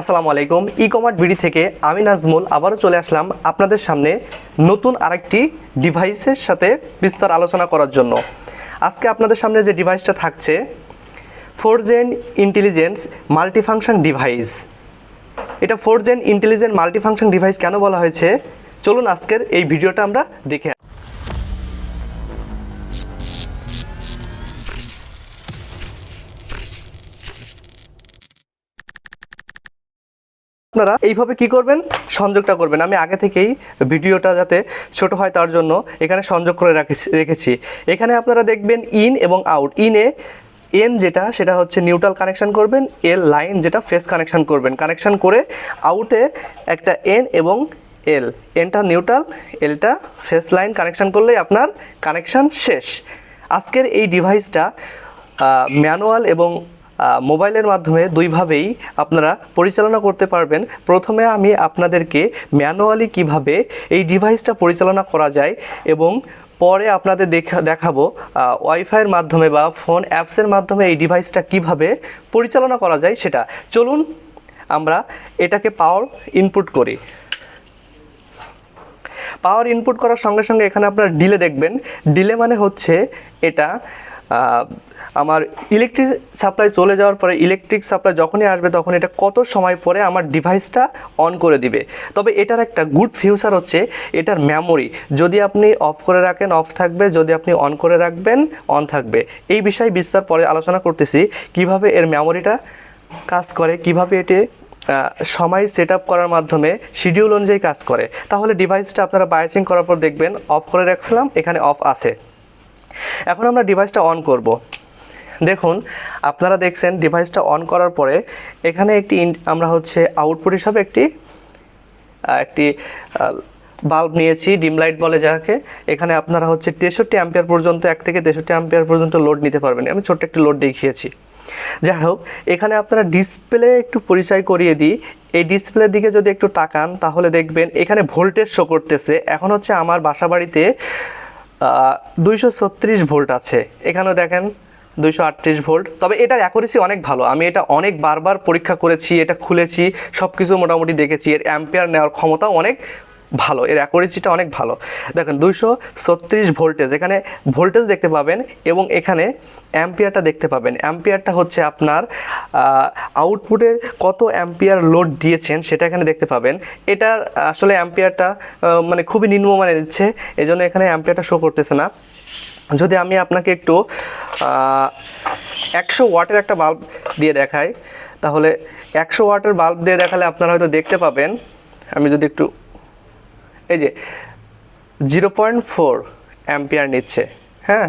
আসসালামু আলাইকুম। ই কমার্ট বিডি থেকে আমি নাজমুল, আবারও চলে আসলাম আপনাদের সামনে নতুন আরেকটি ডিভাইসের সাথে বিস্তার আলোচনা করার জন্য। আজকে আপনাদের সামনে যে ডিভাইসটা থাকছে four gen intelligence multifunction device এটা four gen intelligent multifunction device কেন বলা হয়েছে? চলুন আজকের এই ভিডিওটা আমরা দেখে আপনারা এইভাবে কি করবেন? সংযোগটা করবেন। আমি আগে থেকেই ভিডিওটা যাতে ছোট হয় তার জন্য এখানে সংযোগ করে রাখেছি- এখানে আপনারা দেখবেন ইন এবং আউট ইনে এন যেটা, সেটা হচ্ছে নিউট্রাল কানেকশান করবেন। এল লাইন যেটা ফেস কানেকশান করবেন। কানেকশন করে আউটে একটা এন এবং এল এনটা নিউট্রাল এলটা ফেস লাইন কানেকশান করলেই আপনার কানেকশন শেষ। আজকের এই ডিভাইসটা ম্যানুয়াল এবং মোবাইলের মাধ্যমে দুইভাবেই আপনারা পরিচালনা করতে পারবেন। প্রথমে আমি আপনাদেরকে ম্যানুয়ালি কীভাবে এই ডিভাইসটা পরিচালনা করা যায় এবং পরে আপনাদের দেখা দেখাবো ওয়াইফাইয়ের মাধ্যমে বা ফোন অ্যাপসের মাধ্যমে এই ডিভাইসটা কীভাবে পরিচালনা করা যায় সেটা। চলুন, আমরা এটাকে পাওয়ার ইনপুট করি। পাওয়ার ইনপুট করার সঙ্গে সঙ্গে এখানে আপনার ডিলে দেখবেন। ডিলে মানে হচ্ছে এটা আমার ইলেকট্রিক সাপ্লাই চলে যাওয়ার পরে ইলেকট্রিক সাপ্লাই যখনই আসবে তখন এটা কত সময় পরে আমার ডিভাইসটা অন করে দিবে। তবে এটার একটা গুড ফিউচার হচ্ছে, এটার মেমোরি যদি আপনি অফ করে রাখেন অফ থাকবে, যদি আপনি অন করে রাখবেন অন থাকবে। এই বিষয়ে বিস্তার পরে আলোচনা করতেছি, কীভাবে এর মেমোরিটা কাজ করে, কীভাবে এটি সময় সেট আপ করার মাধ্যমে শিডিউল অনুযায়ী কাজ করে। তাহলে ডিভাইসটা আপনারা বায়াসিং করার পর দেখবেন অফ করে রাখছিলাম, এখানে অফ আছে। এখন আমরা ডিভাইসটা অন করব। দেখুন, আপনারা দেখছেন ডিভাইসটা অন করার পরে এখানে একটি আমরা হচ্ছে আউটপুট হিসাবে একটি একটি বাল্ব নিয়েছি ডিম লাইট বলে যাকে। এখানে আপনারা হচ্ছে তেষট্টি অ্যাম্পিয়ার পর্যন্ত, এক থেকে তেষট্টি অ্যাম্পিয়ার পর্যন্ত লোড নিতে পারবেন। আমি ছোট্ট একটি লোড দেখিয়েছি। যাই হোক, এখানে আপনারা ডিসপ্লে একটু পরিচয় করিয়ে দিই। এই ডিসপ্লের দিকে যদি একটু তাকান, তাহলে দেখবেন এখানে ভোল্টেজ শো করতেছে। এখন হচ্ছে আমার বাসা বাড়িতে দুইশো ছত্রিশ ভোল্ট আছে। এখানেও দেখেন দুইশো আটত্রিশ ভোল্ট। তবে এটার অ্যাকুরেসি অনেক ভালো। আমি এটা অনেক বারবার পরীক্ষা করেছি, এটা খুলেছি সব কিছু মোটামুটি দেখেছি। এর অ্যাম্পিয়ার নেওয়ার ক্ষমতাও অনেক ভালো, এর অ্যাকুরেসিটা অনেক ভালো। দেখেন, দুইশো ছত্রিশ ভোল্টেজ এখানে ভোল্টেজ দেখতে পাবেন এবং এখানে অ্যাম্পিয়ারটা দেখতে পাবেন। অ্যাম্পিয়ারটা হচ্ছে আপনার আউটপুটে কত অ্যাম্পিয়ার লোড দিয়েছেন সেটা এখানে দেখতে পাবেন। এটার আসলে অ্যাম্পিয়ারটা মানে খুবই নিম্নমানের দিচ্ছে এই জন্য এখানে অ্যাম্পিয়ারটা শো করতেছে না। যদি আমি আপনাকে একটু একশো ওয়াটের একটা বাল্ব দিয়ে দেখাই, তাহলে একশো ওয়াটের বাল্ব দিয়ে দেখালে আপনারা হয়তো দেখতে পাবেন। আমি যদি একটু এই যে জিরো পয়েন্ট ফোর অ্যাম্পিয়ার নিচ্ছে হ্যাঁ?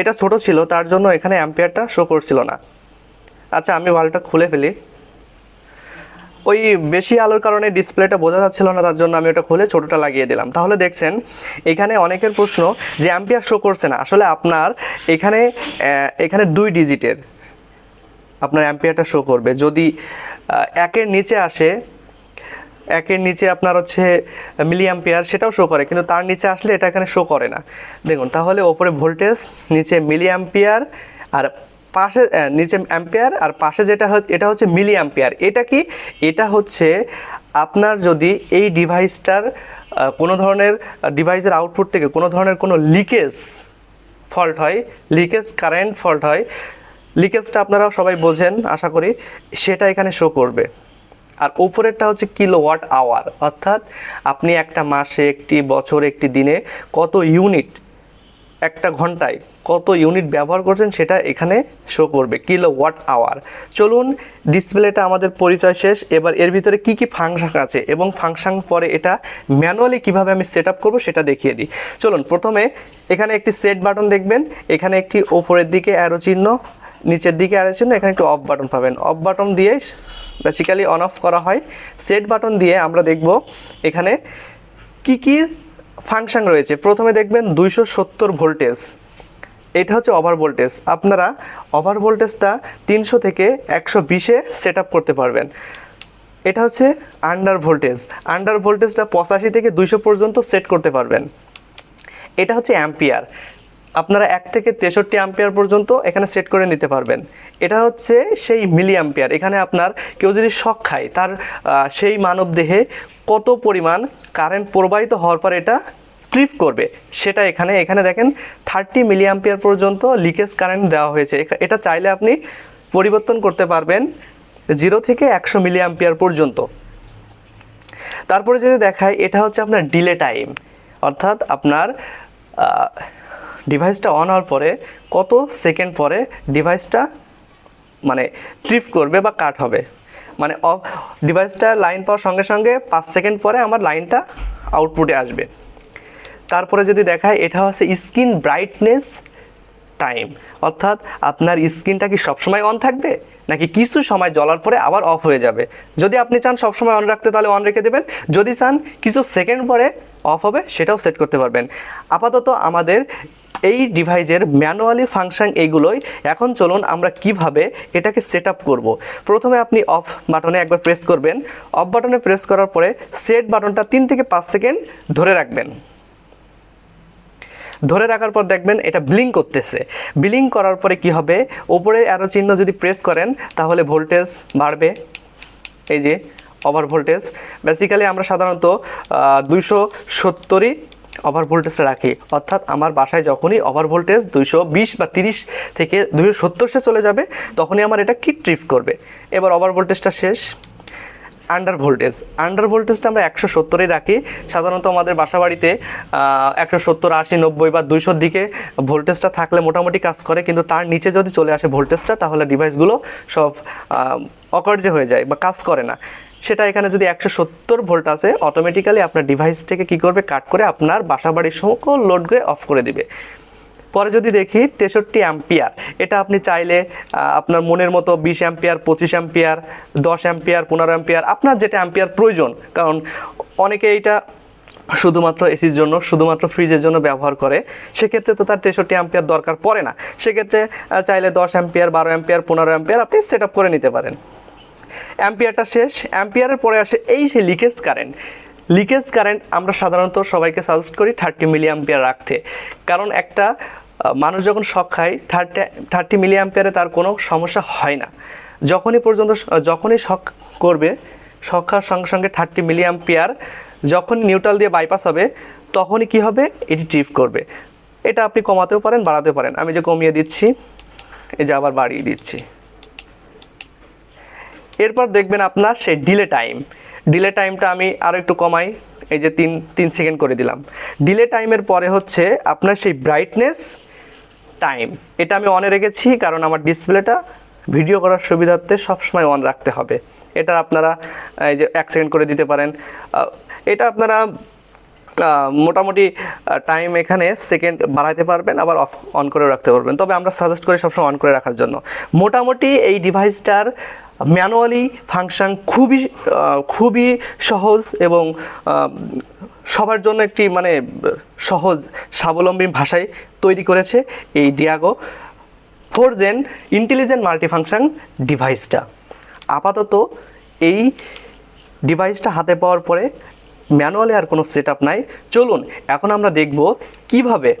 এটা ছোট ছিল, তার জন্য এখানে অ্যাম্পিয়ারটা শো করছিল না। আচ্ছা আমি বাল্বটা খুলে ফেলি। ওই বেশি আলোর কারণে ডিসপ্লেটা বোঝা যাচ্ছিল না, তার জন্য আমি ওটা খুলে ছোটোটা লাগিয়ে দিলাম। তাহলে দেখছেন, এখানে অনেকের প্রশ্ন যে অ্যাম্পিয়ার শো করছে না। আসলে আপনার এখানে এখানে দুই ডিজিটের আপনার অ্যাম্পিয়ারটা শো করবে। যদি একের নিচে আসে একের নিচে আপনার হচ্ছে মিলি অ্যাম্পিয়ার সেটাও শো করে, কিন্তু তার নিচে আসলে এটা এখানে শো করে না। দেখুন, তাহলে ওপরে ভোল্টেজ, নিচে মিলি অ্যাম্পিয়ার আর পাশে নিচে অ্যাম্পিয়ার আর পাশে যেটা এটা হচ্ছে মিলি অ্যাম্পিয়ার এটা কি? এটা হচ্ছে আপনার যদি এই ডিভাইসটার কোনো ধরনের ডিভাইসের আউটপুট থেকে কোনো ধরনের কোনো লিকেজ ফল্ট হয় লিকেজ কারেন্ট ফল্ট হয় লিকেজটা আপনারা সবাই বোঝেন, আশা করি সেটা এখানে শো করবে। আর উপরেরটা হচ্ছে কিলো ওয়াট আওয়ার অর্থাৎ আপনি একটা মাসে, একটি বছর, একটি দিনে কত ইউনিট একটা ঘন্টায় কত ইউনিট ব্যবহার করছেন সেটা এখানে শো করবে কিলো ওয়াট আওয়ার চলুন ডিসপ্লেটা আমাদের পরিচয় শেষ। এবার এর ভিতরে কি কি ফাংশন আছে এবং ফাংশন পরে এটা ম্যানুয়ালি কীভাবে আমি সেট আপ করব সেটা দেখিয়ে দিই। চলুন, প্রথমে এখানে একটি সেট বাটন দেখবেন। এখানে একটি ওপরের দিকে অ্যারো চিহ্ন, নিচের দিকে অ্যারো চিহ্ন, এখানে একটু অফ বাটন পাবেন। অফ বাটন দিয়ে বেসিক্যালি অন অফ করা হয়। সেট বাটন দিয়ে আমরা দেখব এখানে কি কি ফাংশন রয়েছে। প্রথমে দেখবেন দুইশো সত্তর ভোল্টেজ এটা হচ্ছে ওভার ভোল্টেজ আপনারা ওভার ভোল্টেজটা তিনশো থেকে একশো বিশে সেট করতে পারবেন। এটা হচ্ছে আন্ডার ভোল্টেজ আন্ডার ভোল্টেজটা পঁচাশি থেকে দুইশো পর্যন্ত সেট করতে পারবেন। এটা হচ্ছে অ্যাম্পিয়ার আপনারা এক থেকে তেষট্টি অ্যাম্পিয়ার পর্যন্ত এখানে সেট করে নিতে পারবেন। এটা হচ্ছে সেই মিলি অ্যাম্পিয়ার এখানে আপনার কেউ যদি শখ খায়, তার সেই মানব দেহে কত পরিমাণ কারেন্ট প্রবাহিত হওয়ার পর এটা ট্রিপ করবে। সেটা এখানে এখানে দেখেন থার্টি মিলি অ্যাম্পিয়ার পর্যন্ত লিকেজ কারেন্ট দেওয়া হয়েছে। এটা চাইলে আপনি পরিবর্তন করতে পারবেন জিরো থেকে একশো মিলি অ্যাম্পিয়ার পর্যন্ত। তারপরে যদি দেখায় এটা হচ্ছে আপনার ডিলে টাইম অর্থাৎ আপনার ডিভাইসটা অন হওয়ার পরে কত সেকেন্ড পরে ডিভাইসটা মানে ট্রিপ করবে বা কাট হবে? মানে অফ ডিভাইসটা লাইন পাওয়ার সঙ্গে সঙ্গে পাঁচ সেকেন্ড পরে আমার লাইনটা আউটপুটে আসবে। তারপরে যদি দেখায়, এটা হচ্ছে স্ক্রিন ব্রাইটনেস টাইম অর্থাৎ আপনার স্ক্রিনটা কি সবসময় অন থাকবে? নাকি কিছু সময় জ্বলার পরে আবার অফ হয়ে যাবে? যদি আপনি চান সবসময় অন রাখতে, তাহলে অন রেখে দেবেন। যদি চান কিছু সেকেন্ড পরে অফ হবে, সেটাও সেট করতে পারবেন। আপাতত আমাদের এই ডিভাইসের ম্যানুয়ালি ফাংশন এইগুলোই। এখন চলুন আমরা কীভাবে এটাকে সেট আপ করব। প্রথমে আপনি অফ বাটনে একবার প্রেস করবেন। অফ বাটনে প্রেস করার পরে সেট বাটনটা তিন থেকে পাঁচ সেকেন্ড ধরে রাখবেন। ধরে রাখার পর দেখবেন এটা ব্লিং করতেছে। ব্লিং করার পরে কি হবে? ওপরের অ্যারো চিহ্ন যদি প্রেস করেন, তাহলে ভোল্টেজ বাড়বে। এই যে ওভার ভোল্টেজ বেসিক্যালি আমরা সাধারণত দুইশো সত্তরই ওভার ভোল্টেজটা রাখি। অর্থাৎ আমার বাসায় যখনই ওভার ভোল্টেজ দুইশো বিশ বা তিরিশ থেকে দুইশো সত্তরশে চলে যাবে, তখনই আমার এটা কি ট্রিপ করবে। এবার ওভার ভোল্টেজটা শেষ। আন্ডার ভোল্টেজ আন্ডার ভোল্টেজটা আমরা একশো সত্তরে রাখি। সাধারণত আমাদের বাসা বাড়িতে একশো সত্তর, আশি, নব্বই বা দুইশোর দিকে ভোল্টেজটা থাকলে মোটামুটি কাজ করে, কিন্তু তার নিচে যদি চলে আসে ভোল্টেজটা তাহলে ডিভাইসগুলো সব অকার্য হয়ে যায় বা কাজ করে না। সেটা এখানে যদি একশো সত্তর ভোল্ট আছে অটোমেটিক্যালি আপনার ডিভাইস থেকে কী করবে? কাট করে আপনার বাসা বাড়ির সকল লোডকে অফ করে দিবে। পরে যদি দেখি তেষট্টি অ্যাম্পিয়ার এটা আপনি চাইলে আপনার মনের মতো বিশ অ্যাম্পিয়ার পঁচিশ অ্যাম্পিয়ার দশ অ্যাম্পিয়ার পনেরো অ্যাম্পিয়ার আপনার যেটা অ্যাম্পিয়ার প্রয়োজন। কারণ অনেকে এইটা শুধুমাত্র এসির জন্য, শুধুমাত্র ফ্রিজের জন্য ব্যবহার করে। সেক্ষেত্রে তো তার তেষট্টি অ্যাম্পিয়ার দরকার পড়ে না। সেক্ষেত্রে চাইলে দশ অ্যাম্পিয়ার বারো অ্যাম্পিয়ার পনেরো অ্যাম্পিয়ার আপনি সেট করে নিতে পারেন। অ্যাম্পিয়ারটা শেষ, অ্যাম্পিয়ারের পরে আসে এই সেই লিকেজ কারেন্ট। লিকেজ কারেন্ট আমরা সাধারণত সবাইকে সাজেস্ট করি থার্টি মিলি অ্যাম্পিয়ার রাখতে। কারণ একটা মানুষ যখন শখ খায় থার্টি থার্টি মিলি অ্যাম্পিয়ারে তার কোনো সমস্যা হয় না। যখনই পর্যন্ত, যখনই শখ করবে শখ খাওয়ার সঙ্গে সঙ্গে থার্টি মিলি অ্যাম্পিয়ার যখন নিউট্রাল দিয়ে বাইপাস হবে, তখনই কি হবে? এটি ট্রিপ করবে। এটা আপনি কমাতেও পারেন, বাড়াতেও পারেন। আমি যে কমিয়ে দিচ্ছি, এই যে আবার বাড়িয়ে দিচ্ছি। এরপর দেখবেন আপনার সেই ডিলে টাইম ডিলে টাইমটা আমি আরও একটু কমাই, এই যে তিন তিন সেকেন্ড করে দিলাম। ডিলে টাইমের পরে হচ্ছে আপনার সেই ব্রাইটনেস টাইম এটা আমি অনে রেখেছি কারণ আমার ডিসপ্লেটা ভিডিও করার সুবিধার্থে সবসময় অন রাখতে হবে। এটা আপনারা, এই যে এক সেকেন্ড করে দিতে পারেন। এটা আপনারা মোটামুটি টাইম এখানে সেকেন্ড বাড়াইতে পারবেন, আবার অফ অন করে রাখতে পারবেন। তবে আমরা সাজেস্ট করি সবসময় অন করে রাখার জন্য। মোটামুটি এই ডিভাইসটার ম্যানুয়ালি ফাংশন খুবই খুবই সহজ এবং সবার জন্য একটি মানে সহজ, স্বাবলম্বী ভাষায় তৈরি করেছে এই Diago four gen intelligent multifunction ডিভাইসটা আপাতত এই ডিভাইসটা হাতে পাওয়ার পরে ম্যানুয়ালি আর কোনো সেট নাই। চলুন, এখন আমরা দেখব কীভাবে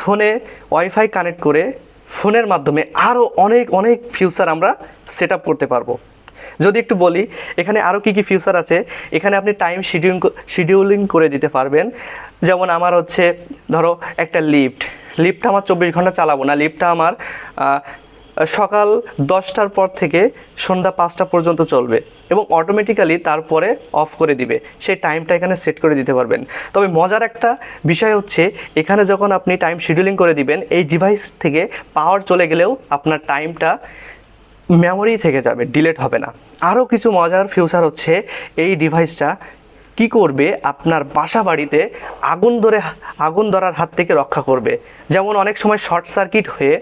ফোনে ওয়াইফাই কানেক্ট করে ফোনের মাধ্যমে আরও অনেক অনেক ফিউচার আমরা সেট করতে পারব। যদি একটু বলি, এখানে আরও কী কী ফিউচার আছে? এখানে আপনি টাইম শিডিউল শিডিউলিং করে দিতে পারবেন। যেমন আমার হচ্ছে, ধরো একটা লিফট লিফটটা আমার চব্বিশ ঘণ্টা চালাবো না। লিফটটা আমার সকাল দশটার পর থেকে সন্ধ্যা পাঁচটা পর্যন্ত চলবে এবং অটোমেটিক্যালি তারপরে অফ করে দিবে। সেই টাইমটা এখানে সেট করে দিতে পারবেন। তবে মজার একটা বিষয় হচ্ছে, এখানে যখন আপনি টাইম শিডিউলিং করে দিবেন, এই ডিভাইস থেকে পাওয়ার চলে গেলেও আপনার টাইমটা মেমোরি থেকে যাবে ডিলেট হবে না। আরও কিছু মজার ফিউচার হচ্ছে, এই ডিভাইসটা কি করবে? আপনার বাসা বাড়িতে আগুন ধরে, আগুন ধরার হাত থেকে রক্ষা করবে। যেমন অনেক সময় শর্ট সার্কিট হয়ে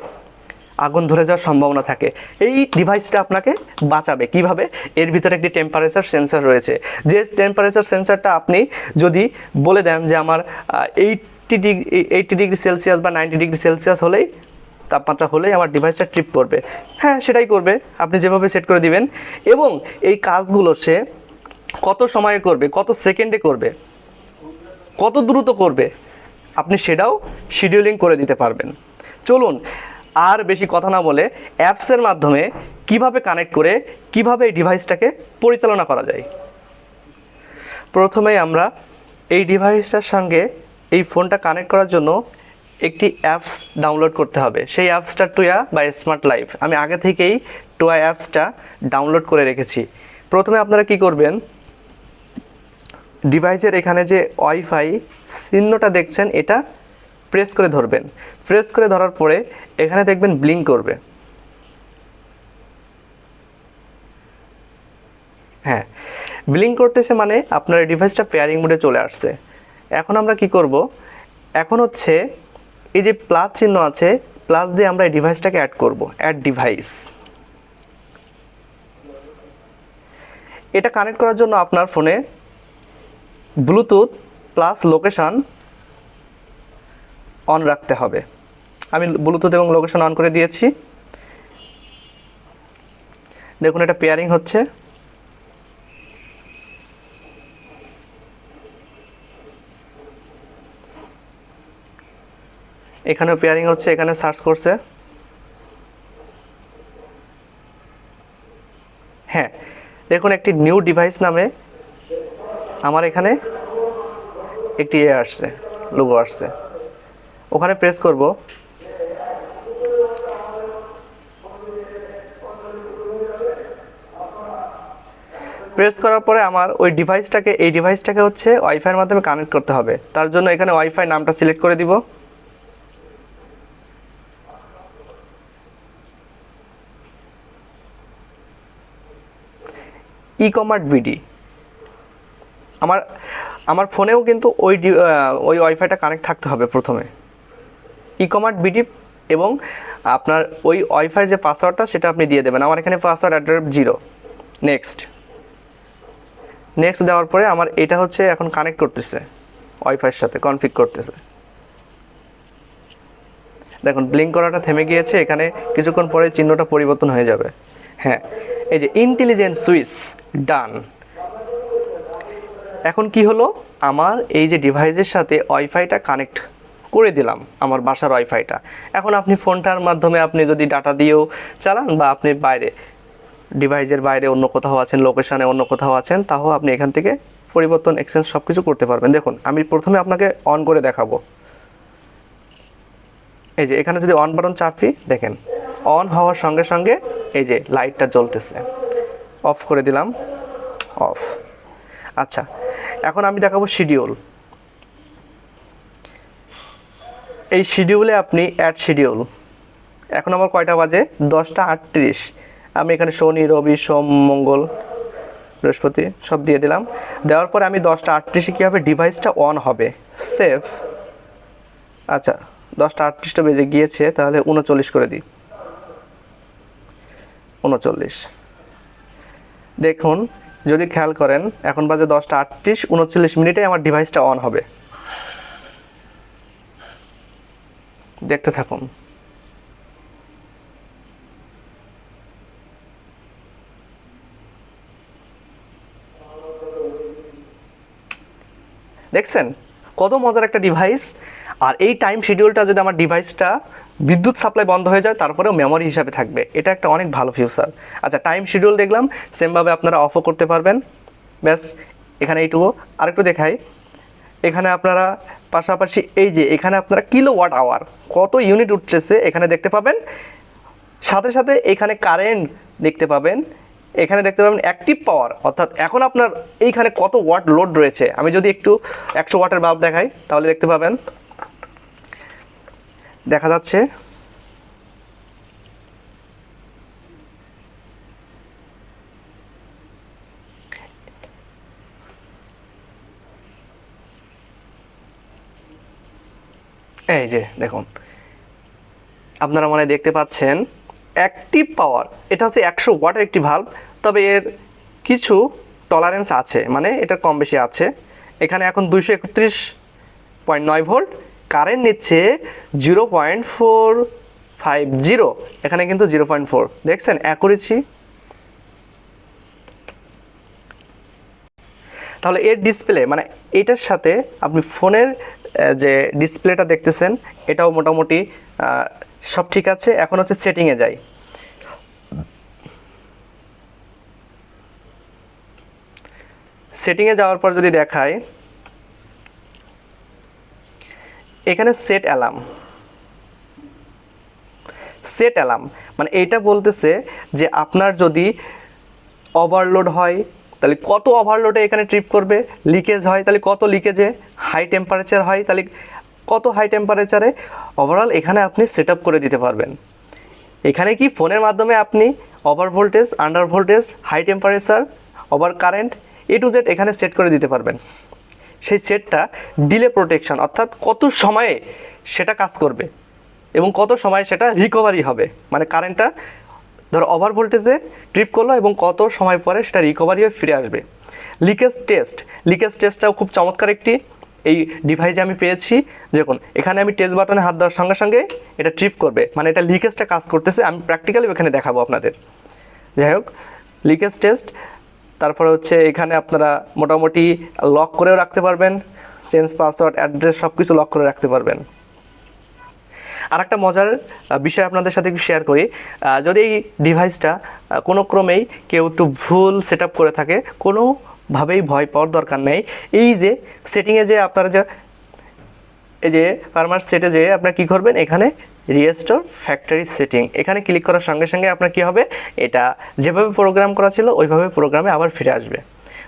আগুন ধরে যাওয়ার সম্ভাবনা থাকে। এই ডিভাইসটা আপনাকে বাঁচাবে। কীভাবে? এর ভিতরে একটি টেম্পারেচার সেন্সার রয়েছে। যে টেম্পারেচার সেন্সারটা আপনি যদি বলে দেন যে আমার eighty degree eighty degree Celsius বা নাইনটি ডিগ্রি সেলসিয়াস হলেই, তাপমাত্রা হলেই আমার ডিভাইসটা ট্রিপ করবে। হ্যাঁ সেটাই করবে। আপনি যেভাবে সেট করে দিবেন। এবং এই কাজগুলো সে কত সময়ে করবে? কত সেকেন্ডে করবে? কত দ্রুত করবে? আপনি সেটাও শিডিউলিং করে দিতে পারবেন। চলুন আর বেশি কথা না বলে অ্যাপসের মাধ্যমে কীভাবে কানেক্ট করে কীভাবে এই ডিভাইসটাকে পরিচালনা করা যায়। প্রথমেই আমরা এই ডিভাইসটার সঙ্গে এই ফোনটা কানেক্ট করার জন্য একটি অ্যাপস ডাউনলোড করতে হবে। সেই অ্যাপসটা টুয়া বা স্মার্ট লাইফ। আমি আগে থেকেই টুয়া অ্যাপসটা ডাউনলোড করে রেখেছি। প্রথমে আপনারা কি করবেন? ডিভাইসের এখানে যে ওয়াইফাই চিহ্নটা দেখছেন, এটা প্রেস করে ধরবেন। প্রেস করে ধরার পরে এখানে দেখবেন ব্লিঙ্ক করবে। হ্যাঁ ব্লিঙ্ক করতেছে মানে আপনার ডিভাইসটা পেয়ারিং মোডে চলে আসছে। এখন আমরা কি করব? এখন হচ্ছে এই যে প্লাস চিহ্ন আছে প্লাস দিয়ে আমরা এই ডিভাইসটাকে অ্যাড করব। অ্যাড ডিভাইস এটা কানেক্ট করার জন্য আপনার ফোনে ব্লুটুথ প্লাস লোকেশন অন রাখতে হবে। আমি ব্লুটুথ এবং লোকেশন অন করে দিয়েছি। দেখুন, এটা পেয়ারিং হচ্ছে। এখানেও পেয়ারিং হচ্ছে এখানে সার্চ করছে। হ্যাঁ দেখুন, একটি নিউ ডিভাইস নামে আমার এখানে একটি এ আসছে লোগো আসছে। ওখানে প্রেস করব। প্রেস করার পরে আমার ওই ডিভাইসটাকে এই ডিভাইসটাকে হচ্ছে ওয়াইফাইয়ের মাধ্যমে কানেক্ট করতে হবে। তার জন্য এখানে ওয়াইফাই নামটা সিলেক্ট করে দিব। ই কমার্ট বিডি আমার আমার ফোনেও কিন্তু ওই ওই ওয়াইফাইটা কানেক্ট থাকতে হবে প্রথমে। ই কমার্ট বিডি এবং আপনার ওই ওয়াইফাইয়ের যে পাসওয়ার্ডটা, সেটা আপনি দিয়ে দেবেন। আমার এখানে password address zero next next দেওয়ার পরে আমার এটা হচ্ছে এখন কানেক্ট করতেছে, ওয়াইফাইয়ের সাথে কনফিগ করতেছে। দেখুন ব্লিঙ্ক করাটা থেমে গিয়েছে, এখানে কিছুক্ষণ পরে চিহ্নটা পরিবর্তন হয়ে যাবে। হ্যাঁ এই যে ইন্টেলিজেন্স সুইচ ডান এখন কি হলো? আমার এই যে ডিভাইসের সাথে ওয়াইফাইটা কানেক্ট করে দিলাম আমার বাসার ওয়াইফাইটা এখন আপনি ফোনটার মাধ্যমে আপনি যদি ডাটা দিয়েও চালান বা আপনি বাইরে ডিভাইসের বাইরে অন্য কোথাও আছেন লোকেশানে অন্য কোথাও আছেন, তাও আপনি এখান থেকে পরিবর্তন এক্সচেঞ্জ সব কিছু করতে পারবেন। দেখুন, আমি প্রথমে আপনাকে অন করে দেখাবো। এই যে, এখানে যদি অন বাটন চাপি, দেখেন অন হওয়ার সঙ্গে সঙ্গে এই যে লাইটটা জ্বলতেছে। অফ করে দিলাম অফ আচ্ছা এখন আমি দেখাবো শিডিউল এই শিডিউলে আপনি অ্যাড শিডিউল এখন আমার কয়টা বাজে? দশটা আটত্রিশ। আমি এখানে শনি, রবি, সোম, মঙ্গল, বৃহস্পতি সব দিয়ে দিলাম। দেওয়ার পরে আমি দশটা আটত্রিশে কী হবে ডিভাইসটা অন হবে? সেভ আচ্ছা দশটা আটত্রিশটা বেজে গিয়েছে, তাহলে উনচল্লিশ করে দিই। উনচল্লিশ। দেখুন, যদি খেয়াল করেন, এখন বাজে দশটা আটত্রিশ, উনচল্লিশ মিনিটে আমার ডিভাইসটা অন হবে। দেখতে থাকুন। দেখছেন? কত মজার একটা ডিভাইস আর এই টাইম শিডিউলটা যদি আমার ডিভাইসটা বিদ্যুৎ সাপ্লাই বন্ধ হয়ে যায়, তারপরেও মেমোরি হিসাবে থাকবে। এটা একটা অনেক ভালো ফিউচার আচ্ছা টাইম শিডিউল দেখলাম। সেমভাবে আপনারা অফও করতে পারবেন। ব্যাস, এখানে এইটুকু। আরেকটু দেখাই। এখানে আপনারা পাশাপাশি এই যে এখানে আপনারা কিলো ওয়াট আওয়ার কত ইউনিট উঠতেছে এখানে দেখতে পাবেন। সাথে সাথে এখানে কারেন্ট দেখতে পাবেন। এখানে দেখতে পাবেন অ্যাক্টিভ পাওয়ার অর্থাৎ এখন আপনার এইখানে কত ওয়াট লোড রয়েছে। আমি যদি একটু একশো ওয়াটের বাল্ব দেখাই, তাহলে দেখতে পাবেন। দেখা যাচ্ছে এই যে, দেখুন। আপনারা মনে দেখতে পাচ্ছেন অ্যাক্টিভ পাওয়ার এটা হচ্ছে একশো ওয়াটের একটি ভাল্ব তবে এর কিছু টলারেন্স আছে মানে এটা কম বেশি আছে। এখানে এখন দুইশো একত্রিশ পয়েন্ট নয় ভোল্ট কারেন্ট নিচ্ছে zero point four five zero এখানে কিন্তু জিরো পয়েন্ট ফোর দেখছেন অ্যাকুরেসি তাহলে এর ডিসপ্লে মানে এটার সাথে আপনি ফোনের যে ডিসপ্লেটা দেখতেছেন, এটাও মোটামুটি সব ঠিক আছে। এখন হচ্ছে সেটিংয়ে যাই। সেটিংয়ে যাওয়ার পর যদি দেখায় এখানে সেট অ্যালার্ম সেট অ্যালার্ম মানে এইটা বলতেছে যে আপনার যদি ওভারলোড হয় তাহলে কত ওভারলোডে এখানে ট্রিপ করবে? লিকেজ হয়, তাহলে কত লিকেজে হাই টেম্পারেচার হয়, তাহলে কত হাই টেম্পারেচারে ওভারঅল এখানে আপনি সেট করে দিতে পারবেন। এখানে কি? ফোনের মাধ্যমে আপনি over voltage under voltage high temperature over current A to Z এখানে সেট করে দিতে পারবেন। সেই সেটটা ডিলে প্রোটেকশন অর্থাৎ কত সময়ে সেটা কাজ করবে এবং কত সময় সেটা রিকভারি হবে। মানে কারেন্টটা ধরো ওভার ভোল্টেজে ট্রিপ করল এবং কত সময় পরে সেটা রিকভারি হয়ে ফিরে আসবে। লিকেজ টেস্ট লিকেজ টেস্টটাও খুব চমৎকার একটি। এই ডিভাইসে আমি পেয়েছি। দেখুন, এখানে আমি টেস্ট বাটনে হাত দেওয়ার সঙ্গে সঙ্গে এটা ট্রিপ করবে। মানে এটা লিকেজটা কাজ করতেছে। আমি প্র্যাকটিক্যালি এখানে দেখাবো আপনাদের। যাই হোক লিকেজ টেস্ট তারপরে হচ্ছে এখানে আপনারা মোটামুটি লক করেও রাখতে পারবেন। চেঞ্জ পাসওয়ার্ড অ্যাড্রেস সব কিছু লক করে রাখতে পারবেন। আর একটা মজার বিষয় আপনাদের সাথে একটু শেয়ার করি। যদি এই ডিভাইসটা কোনো ক্রমেই কেউ একটু ভুল সেট করে থাকে, কোনোভাবেই ভয় পাওয়ার দরকার নেই। এই যে সেটিংয়ে যে আপনারা যে, এই যে ফার্মার সেটে যে আপনারা কী করবেন, এখানে রিয়েস্টোর ফ্যাক্টরি সেটিং এখানে ক্লিক করার সঙ্গে সঙ্গে আপনার কী হবে? এটা যেভাবে প্রোগ্রাম করা ছিল, ওইভাবে প্রোগ্রামে আবার ফিরে আসবে।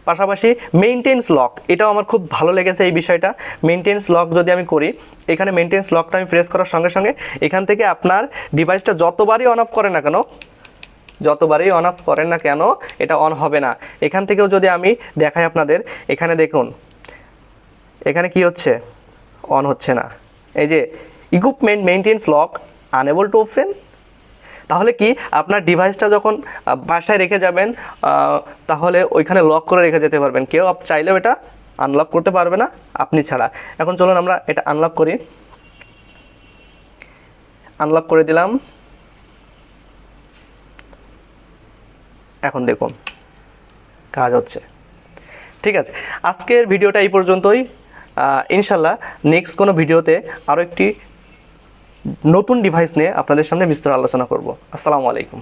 পাশাপাশি মেনটেন্স লক এটাও আমার খুব ভালো লেগেছে এই বিষয়টা। মেনটেন্স লক যদি আমি করি, এখানে মেনটেন্স লকটা আমি প্রেস করার সঙ্গে সঙ্গে এখান থেকে আপনার ডিভাইসটা যতবারই অন অফ করে না কেন, যতবারই অন অফ করেন না কেন, এটা অন হবে না। এখান থেকেও যদি আমি দেখাই আপনাদের, এখানে দেখুন, এখানে কি হচ্ছে? অন হচ্ছে না। এই যে equipment maintenance lock enable to open তাহলে কি আপনার ডিভাইসটা যখন বাসায় রেখে যাবেন তাহলে ওইখানে লক করে রেখে যেতে পারবেন। কেউ চাইলেও এটা আনলক করতে পারবে না, আপনি ছাড়া। এখন চলুন আমরা এটা আনলক করি। আনলক করে দিলাম। এখন দেখুন, কাজ হচ্ছে। ঠিক আছে, আজকের ভিডিওটা এই পর্যন্তই। ইনশাল্লাহ নেক্সট কোনো ভিডিওতে আরও একটি নতুন ডিভাইস নিয়ে আপনাদের সামনে বিস্তার আলোচনা করব। আসসালামু আলাইকুম।